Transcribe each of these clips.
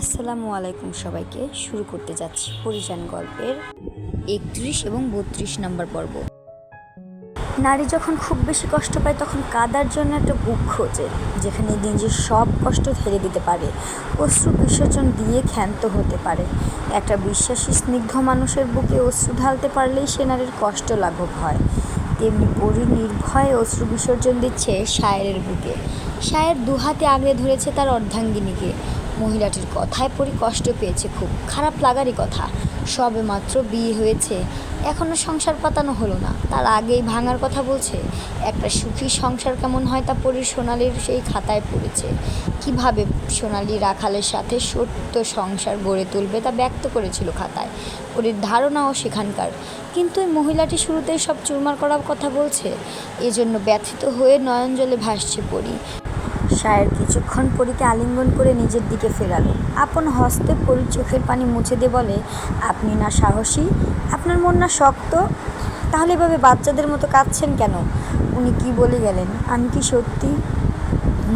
আসসালামু আলাইকুম সবাইকে। শুরু করতে যাচ্ছি পরিযান গল্পের একত্রিশ এবং বত্রিশ নম্বর পর্ব। নারী যখন খুব বেশি কষ্ট পায়, তখন কাদার জন্য একটা বুক খোঁজে, যেখানে নিজের সব কষ্ট ফেলে দিতে পারে, অশ্রু বিসর্জন দিয়ে ক্ষান্ত হতে পারে। একটা বিশ্বাসী স্নিগ্ধ মানুষের বুকে অশ্রু ঢালতে পারলেই সে নারীর কষ্ট লাঘব হয়। তেমনি পরি নির্ভয়ে অশ্রু বিসর্জন দিচ্ছে শায়ের বুকে। শায়ের দুহাতে আগলে ধরেছে তার অর্ধাঙ্গিনীকে। মহিলাটির কথায় পরি কষ্ট পেয়েছে খুব। খারাপ লাগারই কথা। সবে মাত্র বিয়ে হয়েছে। এখনও সংসার পাতানো হলো না। তার আগেই ভাঙার কথা বলছে। একটা সুখী সংসার কেমন হয় তা পরি সোনালির সেই খাতায় পড়েছে। কীভাবে সোনালি রাখালের সাথে সত্য সংসার গড়ে তুলবে তা ব্যক্ত করেছিল খাতায়। পরির ধারণাও সেখানকার। কিন্তু এই মহিলাটি শুরুতেই সব চুরমার করার কথা বলছে। এজন্য ব্যথিত হয়ে নয়নজলে ভাসছে পরি। শায়ের কিছুক্ষণ পরীকে আলিঙ্গন করে নিজের দিকে ফেরালো। আপন হস্তে পরীর চোখের পানি মুছে দিয়ে বলে, আপনি না সাহসী? আপনার মন না শক্ত? তাহলে এভাবে বাচ্চাদের মতো কাঁদছেন কেন? উনি কি বলে গেলেন? আমি কি সত্যি?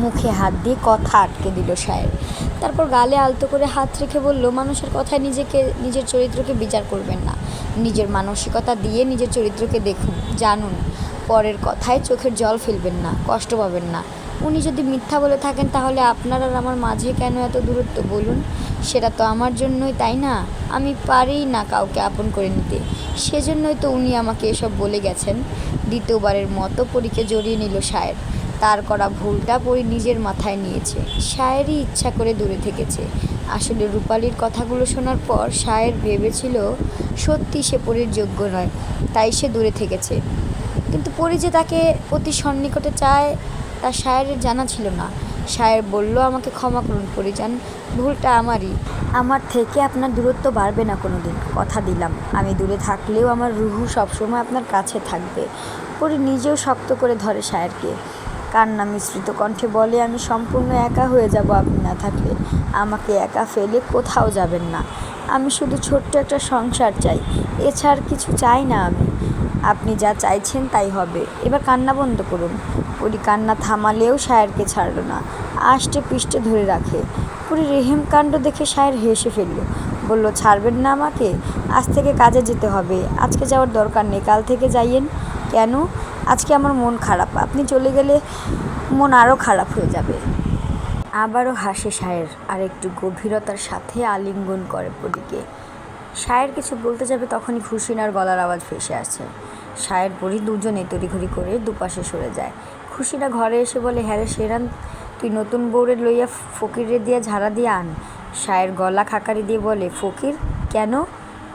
মুখে হাত দিয়ে কথা আটকে দিল শায়ের। তারপর গালে আলতো করে হাত রেখে বলল, মানুষের কথায় নিজেকে, নিজের চরিত্রকে বিচার করবেন না। নিজের মানসিকতা দিয়ে নিজের চরিত্রকে দেখুন, জানুন পরের কথায় চোখের জল ফেলবেন না, কষ্ট পাবেন না। উনি যদি মিথ্যা বলে থাকেন তাহলে আপনার আর আমার মাঝে কেন এত দূরত্ব বলুন? সেটা তো আমার জন্যই, তাই না? আমি পারি না কাউকে আপন করে নিতে। সেজন্যই তো উনি আমাকে এসব বলে গেছেন। দ্বিতীয়বারের মতো পরীকে জড়িয়ে নিল সায়ের তার করা ভুলটা পরি নিজের মাথায় নিয়েছে। সায়েরই ইচ্ছা করে দূরে থেকেছে। আসলে রূপালীর কথাগুলো শোনার পর সায়ের ভেবেছিল, সত্যি সে পরীর যোগ্য নয়, তাই সে দূরে থেকেছে। কিন্তু পরি যে তাকে অতি সন্নিকটে চায় তা শায়ের জানা ছিল না। শায়ের বলল, আমাকে ক্ষমা করুন পরিজান, ভুলটা আমারই। আমার থেকে আপনার দূরত্ব বাড়বে না কোনো দিন কথা দিলাম। আমি দূরে থাকলেও আমার রুহু সবসময় আপনার কাছে থাকবে। পরি নিজেও শক্ত করে ধরে শায়েরকে। কান্না মিশ্রিত কণ্ঠে বলে, আমি সম্পূর্ণ একা হয়ে যাব আপনি না থাকলে। আমাকে একা ফেলে কোথাও যাবেন না। আমি শুধু ছোট্ট একটা সংসার চাই। এছাড়া কিছু চাই না আমি। আপনি যা চাইছেন তাই হবে। এবার কান্না বন্ধ করুন। পরি কান্না থামালেও সায়েরকে ছাড়লো না। আষ্টে পিষ্টে ধরে রাখে। পুরি রেহেম কাণ্ড দেখে সায়ের হেসে ফেলল। বলল, ছাড়বেন না আমাকে? আজ থেকে কাজে যেতে হবে। আজকে যাওয়ার দরকার নেই। কাল থেকে যাইয়েন। কেন? আজকে আমার মন খারাপ। আপনি চলে গেলে মন আরও খারাপ হয়ে যাবে। আবারও হাসে সায়ের আর একটু গভীরতার সাথে আলিঙ্গন করে পরীকে। সায়ের কিছু বলতে যাবে তখনই খুশিনার গলার আওয়াজ ভেসে আসে। শায়ের পরি দুজনে তড়িঘড়ি করে দুপাশে সরে যায়। খুশিরা ঘরে এসে বলে হ্যাঁ রে সেরান তুই নতুন বউরে লইয়া ফকিরে দিয়ে ঝাড়া দিয়ে আন। সায়ের গলা খাকারি দিয়ে বলে, ফকির? কেন?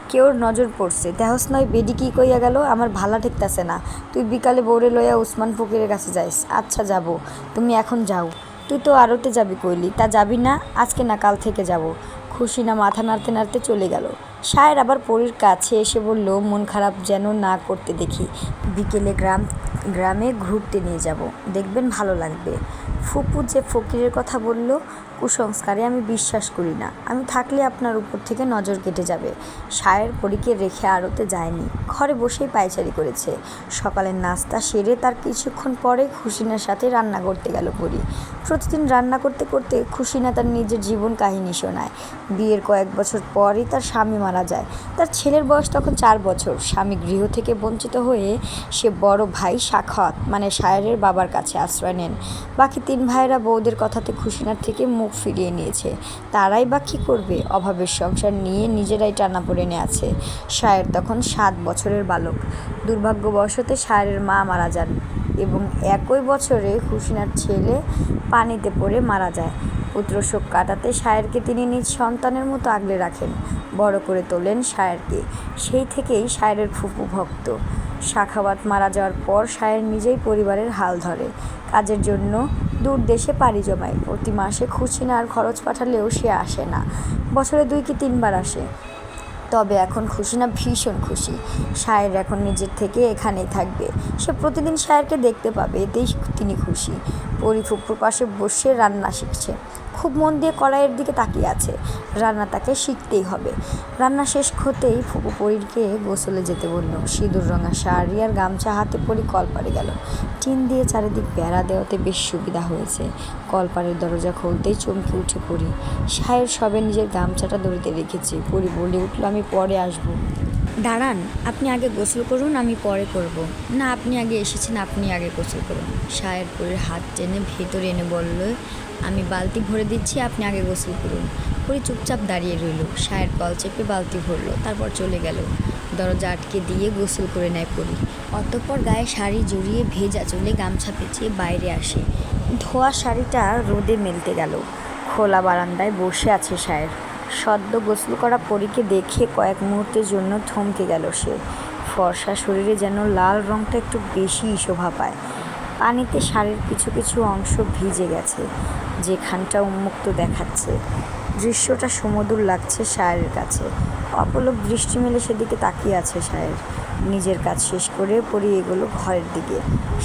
কেউর নজর পড়ছে। দেহস নয়, বেডি কি কইয়া গেল? আমার ভালা ঠেকতাছে না। তুই বিকালে বউরে লইয়া উসমান ফকিরের কাছে যাইস। আচ্ছা যাব। তুমি এখন যাও। তুই তো আরতে যাবি কইলি। তা যাবি না? আজকে না কাল থেকে যাব। খুশি না মাথা নাড়তে নাড়তে চলে গেল। সায়ের আবার পরীর কাছে এসে বলল, মন খারাপ যেন না করতে দেখি। বিকেলে গ্রাম, গ্রামে ঘুরতে নিয়ে যাব। দেখবেন ভালো লাগবে। ফুপু যে ফকিরের কথা বলল কুসংস্কারে আমি বিশ্বাস করি না। আমি থাকলে আপনার উপর থেকে নজর কেটে যাবে। সায়ের পরীকে রেখে আড়তে যায়নি। ঘরে বসেই পায়চারি করেছে। সকালের নাস্তা সেরে তার কিছুক্ষণ পরে খুশিনার সাথে রান্না করতে গেল পরি। প্রতিদিন রান্না করতে করতে খুশিনা তার নিজের জীবন কাহিনী শোনায়। বিয়ের কয়েক বছর পরই তার স্বামী মারা যায়। তার ছেলের বয়স তখন চার বছর। স্বামী গৃহ থেকে বঞ্চিত হয়ে সে বড় ভাই সাক্ষাৎ মানে শায়েরের বাবার কাছে আশ্রয় নেন। বাকি তিন ভাইয়েরা বউদের কথাতে খুশিনার থেকে মুখ ফিরিয়ে নিয়েছে। তারাই বা কী করবে? অভাবের সংসার নিয়ে নিজেরাই টানা পড়ে আছে। শায়ের তখন সাত বছরের বালক। দুর্ভাগ্যবশতে শায়েরের মা মারা যান এবং একই বছরে খুশিনার ছেলে পানিতে পড়ে মারা যায়। পুত্র শোক কাটাতে শায়েরকে তিনি নিজ সন্তানের মতো আগলে রাখেন, বড় করে তোলেন শায়েরকে। সেই থেকেই শায়েরের ফুপু ভক্ত। শাখাওয়াত মারা যাওয়ার পর শায়ের নিজেই পরিবারের হাল ধরে। কাজের জন্য দূর দেশে পাড়ি জমায়। প্রতি মাসে খুশি আর খরচ পাঠালেও সে আসে না। বছরে দুই কি তিনবার আসে। তবে এখন খুশি না ভীষণ খুশি। সায়ের এখন নিজের থেকে এখানেই থাকবে। সে প্রতিদিন সায়েরকে দেখতে পাবে, এতেই তিনি খুশি। পরি ফুপুর পাশে বসে রান্না শিখছে। খুব মন দিয়ে কড়াইয়ের দিকে তাকিয়ে আছে। রান্না তাকে শিখতেই হবে। রান্না শেষ হতেই ফুপু পরীরকে গোসলে যেতে বলল। সিঁদুর, রঙা শাড়ি আর গামছা হাতে পরি কলপারে গেল। টিন দিয়ে চারিদিক বেড়া দেওয়াতে বেশ সুবিধা হয়েছে। কলপারের দরজা খুলতেই চমকে উঠে পড়ি। সাহের সবে নিজের গামছাটা দড়িতে রেখেছে পরি বলে উঠল, আমি পরে আসব। দাঁড়ান, আপনি আগে গোসল করুন, আমি পরে করব। না, আপনি আগে এসেছেন, আপনি আগে গোসল করুন। সায়ের পরের হাত টেনে ভেতরে এনে বলল, আমি বালতি ভরে দিচ্ছি, আপনি আগে গোসল করুন। পরি চুপচাপ দাঁড়িয়ে রইল। সায়ের কল চেপে বালতি ভরলো, তারপর চলে গেল। দরজা আটকে দিয়ে গোসল করে নেয় পরি। অতঃপর গায়ে শাড়ি জড়িয়ে ভেজা চলে গামছা পেঁচিয়ে বাইরে আসে। ধোয়া শাড়িটা রোদে মেলতে গেল। খোলা বারান্দায় বসে আছে সায়ের সদ্য গোসল করা পরীকে দেখে কয়েক মুহূর্তের জন্য থমকে গেল সে। ফর্সা শরীরে যেন লাল রঙটা একটু বেশি শোভা পায়। পানিতে শাড়ির কিছু কিছু অংশ ভিজে গেছে, যেখানটা উন্মুক্ত দেখাচ্ছে। দৃশ্যটা সুমধুর লাগছে শায়ের কাছে। অপলক দৃষ্টি মেলে সেদিকে তাকিয়ে আছে শায়ের। নিজের কাজ শেষ করে পরি এগুলো ঘরের দিকে।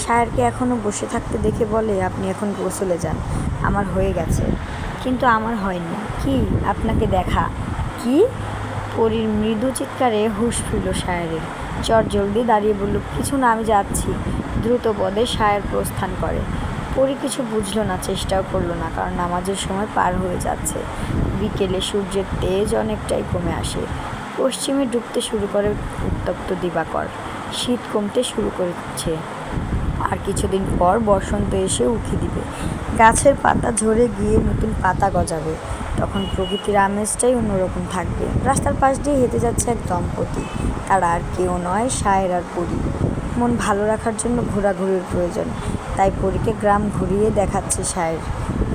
শায়েরকে এখনও বসে থাকতে দেখে বলে, আপনি এখন গোসলে যান। আমার হয়ে গেছে। কিন্তু আমার হয়নি। কি? আপনাকে দেখা। কি? পরীর মৃদু চিৎকারে হুঁশ ফিরল শায়েরের। চট জলদি দাঁড়িয়ে বলল, কিছু না, আমি যাচ্ছি। দ্রুত পদে শায়ের প্রস্থান করে। পরি কিছু বুঝলো না, চেষ্টাও করল না, কারণ নামাজের সময় পার হয়ে যাচ্ছে। বিকেলে সূর্যের তেজ অনেকটাই কমে আসে। পশ্চিমে ডুবতে শুরু করে উত্তপ্ত দিবাকর। শীত কমতে শুরু করেছে। আর কিছুদিন পর বসন্ত এসে উঠে দিবে। গাছের পাতা ঝরে গিয়ে নতুন পাতা গজাবে। তখন প্রকৃতির আমেজটাই অন্যরকম থাকবে। রাস্তার পাশ দিয়ে হেঁটে যাচ্ছে এক দম্পতি। তারা আর কেউ নয় সায়ের আর পরি। মন ভালো রাখার জন্য ঘোরাঘুরির প্রয়োজন। তাই পরীকে গ্রাম ঘুরিয়ে দেখাচ্ছে সায়ের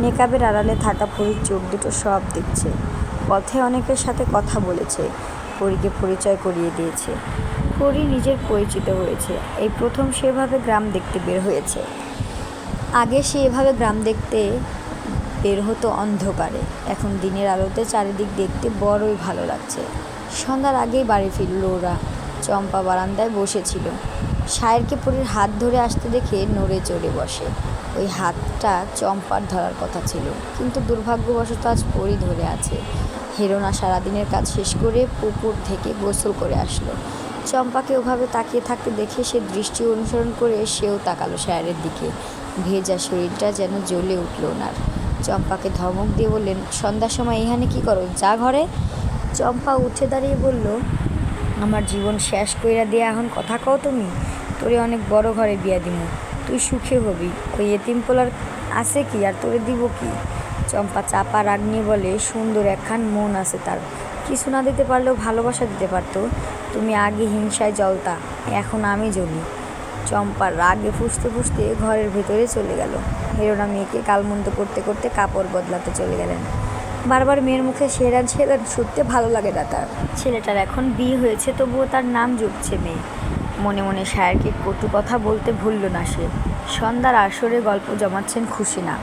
নেকাবের আড়ালে থাকা পরীর চোখ দুটো সব দেখছে। পথে অনেকের সাথে কথা বলেছে। পরীকে পরিচয় করিয়ে দিয়েছে। পরি নিজের পরিচিত হয়েছে। এই প্রথম সেভাবে গ্রাম দেখতে বের হয়েছে। আগে সে এভাবে গ্রাম দেখতে বের হতো অন্ধকারে। এখন দিনের আলোতে চারিদিক দেখতে বড়ই ভালো লাগছে। সন্ধ্যার আগেই বাড়ি ফিরল ওরা। চম্পা বারান্দায় বসেছিল। সায়েরকে পরীর হাত ধরে আসতে দেখে নড়ে চড়ে বসে। ওই হাতটা চম্পার ধরার কথা ছিল। কিন্তু দুর্ভাগ্যবশত আজ পরি ধরে আছে। হেরোনা সারাদিনের কাজ শেষ করে পুকুর থেকে গোসল করে আসলো। চম্পাকে ওভাবে তাকিয়ে থাকতে দেখে সে দৃষ্টি অনুসরণ করে সেও তাকালো শায়ের দিকে। ভেজা শরীরটা যেন জ্বলে উঠল ওনার। চম্পাকে ধমক দিয়ে বললেন, সন্ধ্যার সময় এখানে কি করো? যা ঘরে? চম্পা উঠে দাঁড়িয়ে বলল, আমার জীবন শেষ কইরা দিয়ে এখন কথা কও তুমি? তোরে অনেক বড় ঘরে বিয়া দিমু। তুই সুখে হবি। ওই এতিম পোলার আছে কি? আর তোরে দিব কি? চম্পা চাপা রাগ নিয়ে বলে, সুন্দর একখান মন আছে তার। কিছু না দিতে পারলেও ভালোবাসা দিতে পারতো। তুমি আগে হিংসায় জলতা এখন আমি জ্বলি। চম্পার রাগে ফুসতে ফুসতে ঘরের ভেতরে চলে গেল। হেরোনা মেয়েকে কালমন্দ করতে করতে কাপড় বদলাতে চলে গেলেন। বারবার মেয়ের মুখে সেরান সেরান শুনতে ভালো লাগে না তার। ছেলেটার এখন বিয়ে হয়েছে, তবুও তার নাম জুটছে মেয়ে। মনে মনে সায়ারকে কটু কথা বলতে ভুলল না সে। সন্ধ্যার আসরে গল্প জমাচ্ছেন খুশি না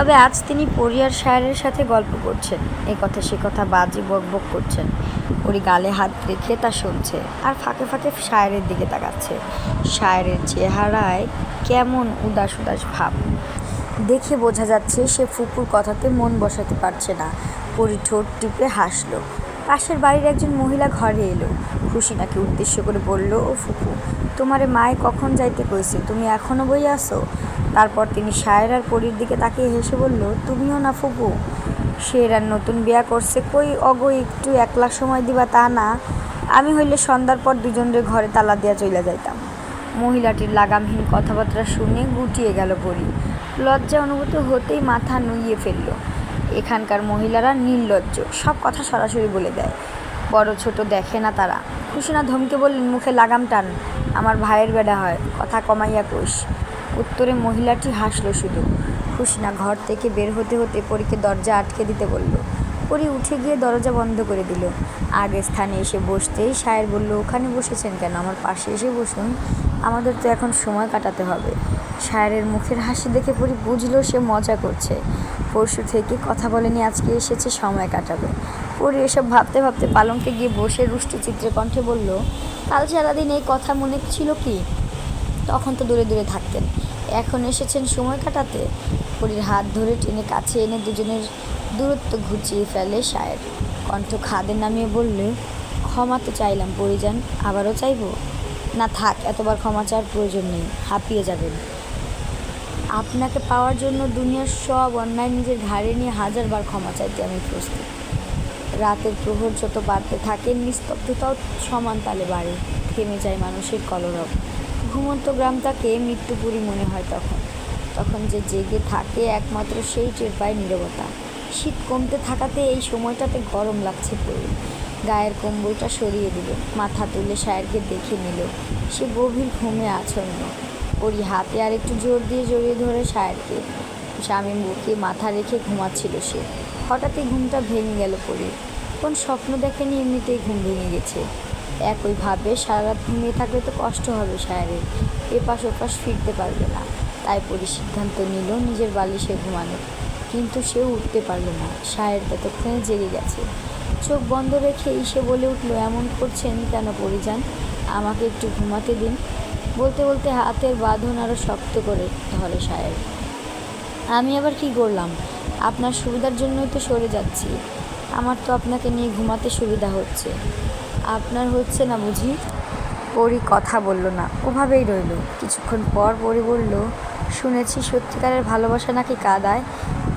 তবে আজ তিনি পরিয়ার শায়ের সাথে গল্প করছেন। এ কথা সে কথা বাজে বকবক করছেন। ওরি গালে হাত রেখে তা শুনছে আর ফাঁকে ফাঁকে শায়ের দিকে তাকাচ্ছে। শায়ের চেহারায় কেমন উদাস উদাস ভাব। দেখে বোঝা যাচ্ছে সে ফুপুর কথাতে মন বসাতে পারছে না। পরি ঠোঁট টিপে হাসলো। পাশের বাড়ির একজন মহিলা ঘরে এলো। খুশিনাকে উদ্দেশ্য করে বলল, ও ফুপু তোমারে মায়ে কখন যাইতে কইছে? তুমি এখনও বই আসো তারপর তিনি শায়ের আর পরীর দিকে তাকিয়ে হেসে বলল, তুমিও না ফুফু সে আর নতুন বিয়া করছে, কই অগ একটু একলা সময় দিবা তা না? আমি হইলে সন্ধ্যার পর দুজনের ঘরে তালা দিয়া চলে যাইতাম। মহিলাটির লাগামহীন কথাবার্তা শুনে গুটিয়ে গেল পরি। লজ্জা অনুভূত হতেই মাথা নুইয়ে ফেলল। এখানকার মহিলারা নির্লজ্জ, সব কথা সরাসরি বলে দেয়। বড় ছোট দেখে না তারা। খুশিনা ধমকে বললেন, মুখে লাগাম টান, আমার ভাইয়ের বেড়া হয়, কথা কমাইয়া কোষ উত্তরে মহিলাটি হাসলো শুধু। খুশিনা ঘর থেকে বের হতে হতে পরীকে দরজা আটকে দিতে বলল। পরি উঠে গিয়ে দরজা বন্ধ করে দিল। আগের স্থানে এসে বসতেই সায়ের বলল, ওখানে বসেছেন কেন? আমার পাশে এসে বসুন। আমাদের তো এখন সময় কাটাতে হবে। শায়ের মুখের হাসি দেখে পরি বুঝলো সে মজা করছে। পরশু থেকে কথা বলেনি, আজকে এসেছে, সময় কাটাবে। পরি এসব ভাবতে ভাবতে পালঙ্কে গিয়ে বসে রুষ্ট চিত্রে কণ্ঠে বলল, কাল সারাদিন এই কথা মনে ছিল কি? তখন তো দূরে দূরে থাকতেন। এখন এসেছেন সময় কাটাতে। পরীর হাত ধরে টেনে কাছে এনে দুজনের দূরত্ব ঘুচিয়ে ফেলে সায়ের কণ্ঠ খাদে নামিয়ে বললে, ক্ষমা তো চাইলাম পরিযান, আবারও চাইব? না থাক, এতবার ক্ষমা চাওয়ার প্রয়োজন নেই, হাঁপিয়ে যাবেন। আপনাকে পাওয়ার জন্য দুনিয়ার সব অন্যায় নিজের ঘাড়ে নিয়ে হাজারবার ক্ষমা চাইতে আমি প্রস্তুত। রাতের প্রহর যত বাড়তে থাকে, নিস্তব্ধতাও সমান তালে বাড়ে। থেমে যায় মানুষের কলরব। ঘুমন্ত গ্রামটাকে মৃত্যুপুরী মনে হয় তখন। তখন যে জেগে থাকে একমাত্র সেই টের পায় নীরবতা। শীত কমতে থাকাতে এই সময়টাতে গরম লাগছে পড়ে গায়ের কম্বলটা সরিয়ে দিল। মাথা তুলে সায়েরকে দেখে নিল। সে গভীর ঘুমে আছন্ন। ওরই হাতে আর একটু জোর দিয়ে জড়িয়ে ধরে সায়েরকে স্বামী বুকে মাথা রেখে ঘুমাচ্ছিল সে। হঠাৎই ঘুমটা ভেঙে গেল পরি কোন স্বপ্ন দেখেনি এমনিতেই ঘুম ভেঙে গেছে। একইভাবে সারা রাত ঘুমিয়ে থাকলে তো কষ্ট হবে সায়েরের এপাশ ওপাশ ফিরতে পারবে না। তাই পরি সিদ্ধান্ত নিল নিজের বালিশে ঘুমানো। কিন্তু সে উঠতে পারল না। সায়ের ততক্ষণে জেগে গেছে। চোখ বন্ধ রেখেই সে বলে উঠল, এমন করছেন কেন পরিযান? আমাকে একটু ঘুমাতে দিন। বলতে বলতে হাতের বাঁধন আরও শক্ত করে ধরে সায়ের। আমি আবার কি করলাম? আপনার সুবিধার জন্যই তো সরে যাচ্ছি। আমার তো আপনাকে নিয়ে ঘুমাতে সুবিধা হচ্ছে। আপনার হচ্ছে না বুঝি? পরি কথা বলল না, ওভাবেই রইল। কিছুক্ষণ পর পরি বলল, শুনেছি সত্যিকারের ভালোবাসা নাকি কাদায়?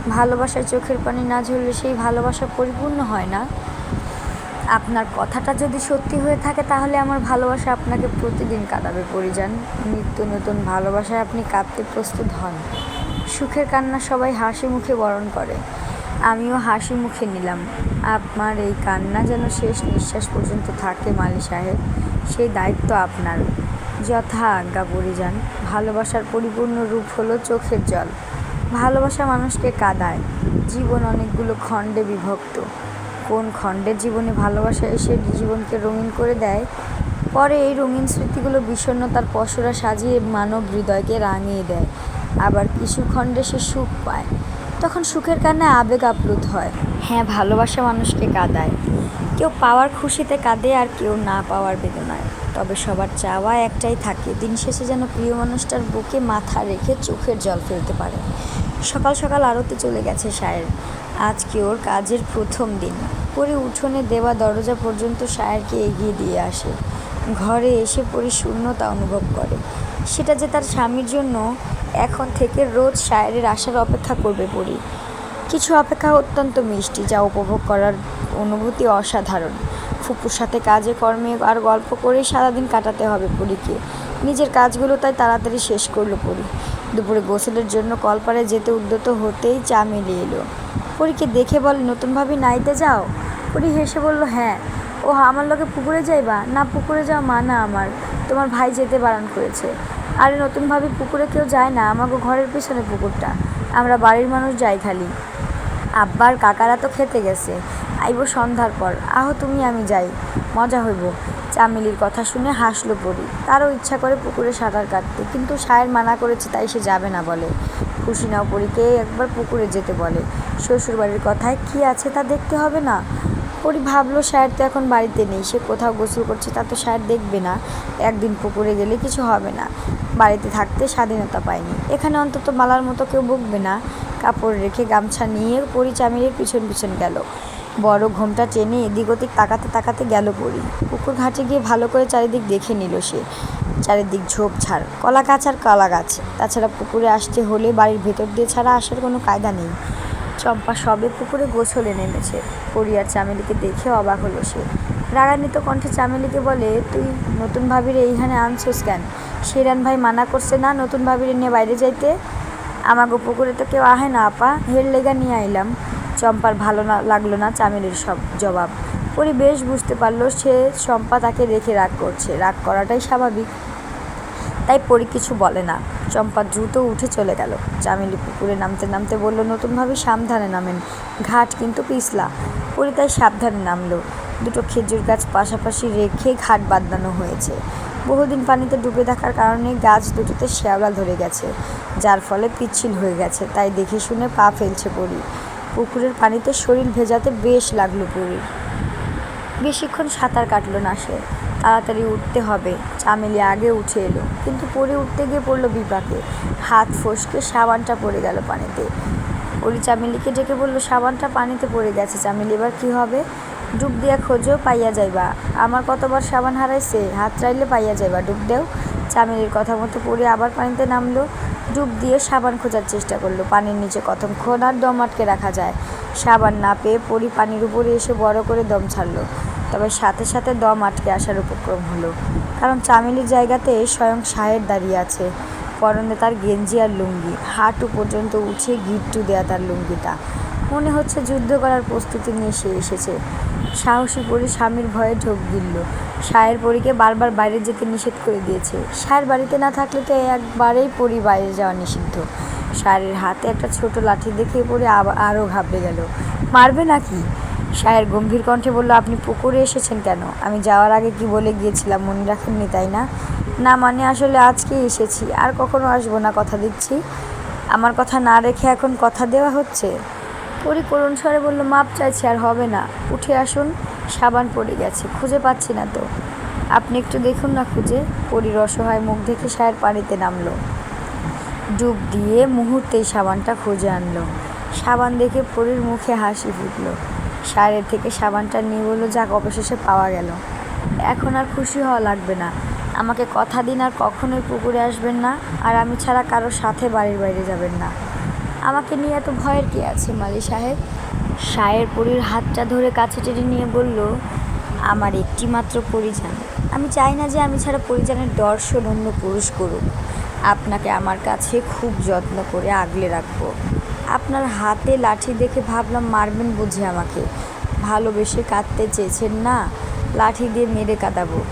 ভালোবাসার চোখের পানি না ঝরলে সেই ভালোবাসা পরিপূর্ণ হয় না? আপনার কথাটা যদি সত্যি হয়ে থাকে তাহলে আমার ভালোবাসা আপনাকে প্রতিদিন কাঁদাবে, পরিযান। নিত্য নতুন ভালোবাসায় আপনি কাঁদতে প্রস্তুত হন। সুখের কান্না সবাই হাসি মুখে বরণ করে। আমিও হাসি মুখে নিলাম। আপনার এই কান্না যেন শেষ নিঃশ্বাস পর্যন্ত থাকে মালি সাহেব, সেই দায়িত্ব আপনার। যথা আজ্ঞা পরিযান ভালোবাসার পরিপূর্ণ রূপ হলো চোখের জল। ভালোবাসা মানুষকে কাদায়, জীবন অনেকগুলো খণ্ডে বিভক্ত। কোন খণ্ডের জীবনে ভালোবাসা এসে জীবনকে রঙিন করে দেয়? পরে এই রঙিন স্মৃতিগুলো বিষণ্ণতার পসরা সাজিয়ে মানব হৃদয়কে রাঙিয়ে দেয়। আবার কিছু খণ্ডে সে সুখ পায়। তখন সুখের কান্নায় আবেগ আপ্লুত হয়। হ্যাঁ ভালোবাসা মানুষকে কাঁদায়। কেউ পাওয়ার খুশিতে কাঁদে আর কেউ না পাওয়ার বেদনায়। তবে সবার চাওয়া একটাই থাকে, দিন শেষে যেন প্রিয় মানুষটার বুকে মাথা রেখে চোখের জল ফেলতে পারে। সকাল সকাল আরতে চলে গেছে সায়ের আজকে ওর কাজের প্রথম দিন। পরে উঠোনে দেওয়া দরজা পর্যন্ত সায়েরকে এগিয়ে দিয়ে আসে। ঘরে এসে পরে শূন্যতা অনুভব করে। সেটা যে তার স্বামীর জন্য এখন থেকে রোজ সায়েরের আসার অপেক্ষা করবে পরি। কিছু অপেক্ষা অত্যন্ত মিষ্টি, যা উপভোগ করার অনুভূতি অসাধারণ। ফুপুর সাথে কাজে, কর্মে আর গল্প করেই সারাদিন কাটাতে হবে পরীকে। নিজের কাজগুলো তাই তাড়াতাড়ি শেষ করল পরি। দুপুরে গোসলের জন্য কলপারে যেতে উদ্যত হতেই চা মিলিয়ে এলো। পরীকে দেখে বলে, নতুনভাবে নাইতে যাও? পরি হেসে বলল হ্যাঁ। ও আমার লোকে পুকুরে যাইবা? না, পুকুরে যাওয়া মানা আমার। তোমার ভাই যেতে বারণ করেছে। আরে নতুনভাবে পুকুরে কেউ যায় না? আমাকে ঘরের পিছনে পুকুরটা। আমরা বাড়ির মানুষ যাই খালি। আব্বার কাকারা তো খেতে গেছে। আইব সন্ধ্যার পর। আহ, তুমি, আমি যাই। মজা হইব। চামেলির কথা শুনে হাসলো পড়ি তারও ইচ্ছা করে পুকুরে সাঁতার কাটতে। কিন্তু সায়ের মানা করেছে, তাই সে যাবে না বলে। খুশি নাও পরীকে, একবার পুকুরে যেতে বলে। শ্বশুরবাড়ির কথায় কি আছে তা দেখতে হবে না? পরি ভাবলো স্যার তো এখন বাড়িতে নেই, সে কোথাও গোসল করছে, তা তো স্যার দেখবে না। একদিন পুকুরে গেলে কিছু হবে না। বাড়িতে থাকতে স্বাধীনতা পায়নি। এখানে অন্তত মালার মতো কেউ বকবে না। কাপড় রেখে গামছা নিয়ে পরি চামিলের পিছন পিছন গেল। বড় ঘোমটা টেনে এদিক ওদিক তাকাতে তাকাতে গেল পরি। পুকুর ঘাটে গিয়ে ভালো করে চারিদিক দেখে নিল সে। চারিদিক ঝোপঝাড় কলা গাছ আর কলা গাছ। তাছাড়া পুকুরে আসতে হলে বাড়ির ভেতর দিয়ে ছাড়া আসার কোনো কায়দা নেই। চম্পা সবে পুকুরে গোছলে নেমেছে। পরি আর চামেলিকে দেখে অবাক হলো সে। রাগান্বিত কণ্ঠে চামেলিকে বলে, তুই নতুন ভাবির এইখানে আনছোস কেন? শিরান ভাই মানা করছে না নতুন ভাবির নিয়ে বাইরে যাইতে? আমাগো পুকুরে তো কেউ আহে না, আপা। হের লেগা নিয়ে আইলাম। চম্পার ভালো না লাগল না চামেলির সব জবাব। পরি বেশ বুঝতে পারল সে চম্পা তাকে রেখে রাগ করছে। রাগ করাটাই স্বাভাবিক। তাই পরি কিছু বলে না। চম্পা দ্রুত উঠে চলে গেল। চামেলি পুকুরে নামতে নামতে বলল, নতুনভাবে সাবধানে নামেন। ঘাট কিন্তু পিছলা। পরি তাই সাবধানে নামলো। দুটো খেজুর গাছ পাশাপাশি রেখে ঘাট বাঁধানো হয়েছে। বহুদিন পানিতে ডুবে থাকার কারণে গাছ দুটোতে শ্যাওলা ধরে গেছে, যার ফলে পিচ্ছিল হয়ে গেছে। তাই দেখে শুনে পা ফেলছে পরি। পুকুরের পানিতে শরীর ভেজাতে বেশ লাগল পরির। বেশিক্ষণ সাঁতার কাটলো না সে। তাড়াতাড়ি উঠতে হবে। চামেলি আগে উঠে এলো, কিন্তু পরে উঠতে গিয়ে পড়ল বিপাকে। হাত ফসকে সাবানটা পড়ে গেল পানিতে। পরি চামেলিকে ডেকে বলল, সাবানটা পানিতে পড়ে গেছে চামেলি, এবার কি হবে? ডুব দিয়া খোঁজো, পাইয়া যাইবা। আমার কতবার সাবান হারাইছে? হাত রাইলে পাইয়া যাইবা, ডুব দেও। চামেলির কথা মতো পড়ে আবার পানিতে নামলো, ডুব দিয়ে সাবান খোঁজার চেষ্টা করল। পানির নিচে কতক্ষণ আর দম আটকে রাখা যায়। সাবান না পেয়ে পরি পানির উপরে এসে বড় করে দম ছাড়লো। তবে সাথে সাথে দম আটকে আসার উপক্রম হলো। কারণ চামেলির জায়গাতে স্বয়ং সাহেব দাঁড়িয়ে আছে, পরনে তার গেঞ্জি আর লুঙ্গি। হাঁটু পর্যন্ত উঠে গিট্টু দেয়া তার লুঙ্গিটা। মনে হচ্ছে যুদ্ধ করার প্রস্তুতি নিয়ে সে এসেছে। সাহসী পরি স্বামীর ভয়ে ঢোক গিলল। সায়ের পরীকে বারবার বাইরে যেতে নিষেধ করে দিয়েছে। সায়ের বাড়িতে না থাকলে তো একবারেই পরি বাইরে যাওয়া নিষিদ্ধ। সায়ের হাতে একটা ছোট লাঠি দেখে পরে আরও ঘাবড়ে গেল। মারবে নাকি? সায়ের গম্ভীর কণ্ঠে বলল, আপনি পুকুরে এসেছেন কেন? আমি যাওয়ার আগে কি বলে গিয়েছিলাম, মনে রাখেননি, তাই না? না মানে আসলে আজকে এসেছি, আর কখনো আসব না, কথা দিচ্ছি। আমার কথা না রেখে এখন কথা দেওয়া হচ্ছে? পরি করুণ স্বরে বলল, মাপ চাইছি, আর হবে না। উঠে আসুন, সাবান পড়ে গেছে, খুঁজে পাচ্ছি না তো। আপনি একটু দেখুন না খুঁজে? পরির অসহায় মুখ দেখে সায়ের পানিতে নামলো। ডুব দিয়ে মুহূর্তেই সাবানটা খুঁজে আনলো। সাবান দেখে পরির মুখে হাসি ফুটলো। সারের থেকে সাবানটা নিয়ে বলল, যাক, অবশেষে পাওয়া গেল। এখন আর খুশি হওয়া লাগবে না। আমাকে কথা দিন, আর কখনোই পুকুরে আসবেন না, আর আমি ছাড়া কারোর সাথে বাড়ির বাইরে যাবেন না। আমাকে নিয়ে এত ভয়ের কি আছে, মালি সাহেব? সায়ের পরীর হাতটা ধরে কাছে টেনে নিয়ে বলল, আমার একটি মাত্র পরিজান আমি চাই না যে আমি ছাড়া পরিজানের দর্শন অন্য পুরুষ করুক। আপনাকে আমার কাছে খুব যত্ন করে আগলে রাখব। আপনার হাতে লাঠি দেখে ভাবলাম মারবেন বুঝে আমাকে। ভালোবেসে কাঁদতে চেয়েছেন না? লাঠি দিয়ে মেরে কাঁদাবো।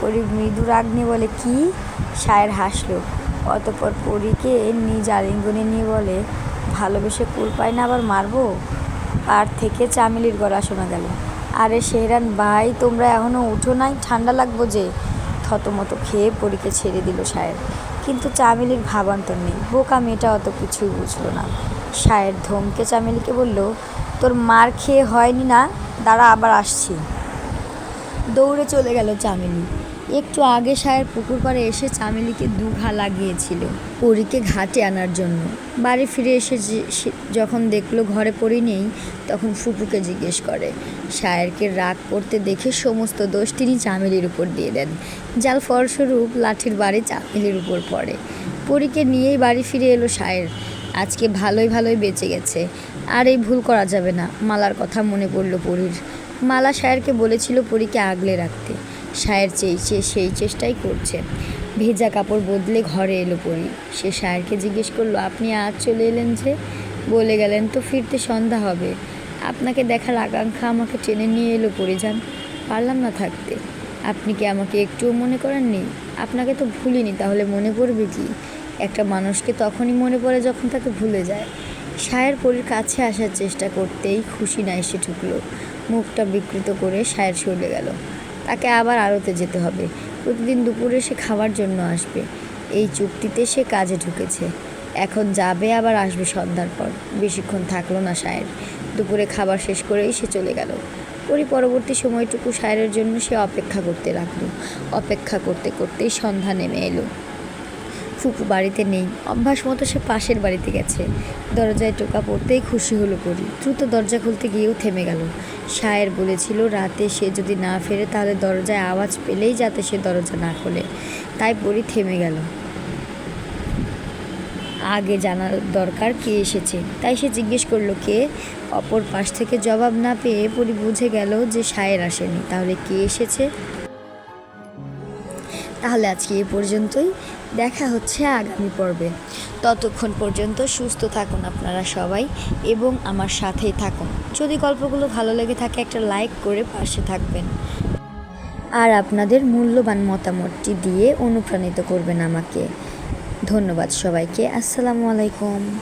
পরি মৃদু রাগ নিয়ে বলে, কি? সায়ের হাসলো। অতপর পরীকে নিজ আলিঙ্গনে নিয়ে বলে, ভালোবেসে কুল পায় না আবার মারবো? পার থেকে চামেলির গলা শোনা গেল। আরে শেহরান ভাই, তোমরা এখনও উঠো নাই? ঠান্ডা লাগবো যে? থতমতো খেয়ে পরীকে ছেড়ে দিল সায়ের কিন্তু চামেলির ভাবান্তর নেই। বোকা মেয়েটা অত কিছুই বুঝলো না। সায়ের ধমকে চামেলিকে বলল, তোর মার খেয়ে হয়নি না? দাঁড়া, আবার আসছি। দৌড়ে চলে গেল চামেলি। একটু আগে সায়ের পুকুর পাড়ে এসে চামেলিকে দু ঘা লাগিয়েছিল পরীকে ঘাটে আনার জন্য। বাড়ি ফিরে এসে যখন দেখল ঘরে পড়ি নেই, তখন ফুপুকে জিজ্ঞেস করে, সায়েরকে রাগ করতে দেখে সমস্ত দোষ তিনি চামেলির উপর দিয়ে দেন। যার ফলস্বরূপ লাঠির বাড়ি চামেলির উপর পড়ে। পরীকে নিয়েই বাড়ি ফিরে এলো সায়ের। আজকে ভালোই ভালোই বেঁচে গেছে। আর এই ভুল করা যাবে না। মালার কথা মনে পড়ল পরীর। মালা সায়েরকে বলেছিল পরীকে আগলে রাখতে। সায়ের চেয়েছে সেই চেষ্টাই করছে। ভেজা কাপড় বদলে ঘরে এলো পরি। সে সায়েরকে জিজ্ঞেস করল, আপনি আজ চলে এলেন যে? বলে গেলেন তো ফিরতে সন্ধ্যা হবে। আপনাকে দেখার আকাঙ্ক্ষা আমাকে টেনে নিয়ে এলো পরে যান পারলাম না থাকতে। আপনি কি আমাকে একটুও মনে করেননি? আপনাকে তো ভুলিনি, তাহলে মনে পড়বে কি? একটা মানুষকে তখনই মনে পড়ে যখন তাকে ভুলে যায়। সায়ের পরীর কাছে আসার চেষ্টা করতেই খুশি না এসে ঢুকলো মুখটা বিকৃত করে সায়ের সরে গেল। তাকে আবার আড়তে যেতে হবে। প্রতিদিন দুপুরে সে খাবার জন্য আসবে। এই চুক্তিতে সে কাজে ঢুকেছে। এখন যাবে, আবার আসবে সন্ধ্যার পর। বেশিক্ষণ থাকল না সায়ের। দুপুরে খাবার শেষ করেই সে চলে গেল। পরি পরবর্তী সময়টুকু সায়ের জন্য সে অপেক্ষা করতে লাগল। অপেক্ষা করতে করতেই সন্ধ্যা নেমে এলো। ফুপু বাড়িতে নেই। অভ্যাস মতো সে পাশের বাড়িতে গেছে। দরজায় টোকা পড়তেই খুশি হলো পরি। দ্রুত দরজা খুলতে গিয়েও থেমে গেল। সায়ের বলেছিল, রাতে সে যদি না ফেরে, তাহলে দরজায় আওয়াজ পেলেই যাতে সে দরজা না খোলে। তাই পরি থেমে গেল। আগে জানার দরকার কে এসেছে? তাই সে জিজ্ঞেস করল, কে? অপর পাশ থেকে জবাব না পেয়ে পরি বুঝে গেল যে সায়ের আসেনি। তাহলে কে এসেছে? তাহলে আজকে এ পর্যন্তই। দেখা হচ্ছে আগামী পর্বে। ততক্ষণ পর্যন্ত সুস্থ থাকুন আপনারা সবাই এবং আমার সাথেই থাকুন। যদি গল্পগুলো ভালো লেগে থাকে, একটা লাইক করে পাশে থাকবেন। আর আপনাদের মূল্যবান মতামতটি দিয়ে অনুপ্রাণিত করবেন আমাকে। ধন্যবাদ সবাইকে। আসসালামু আলাইকুম।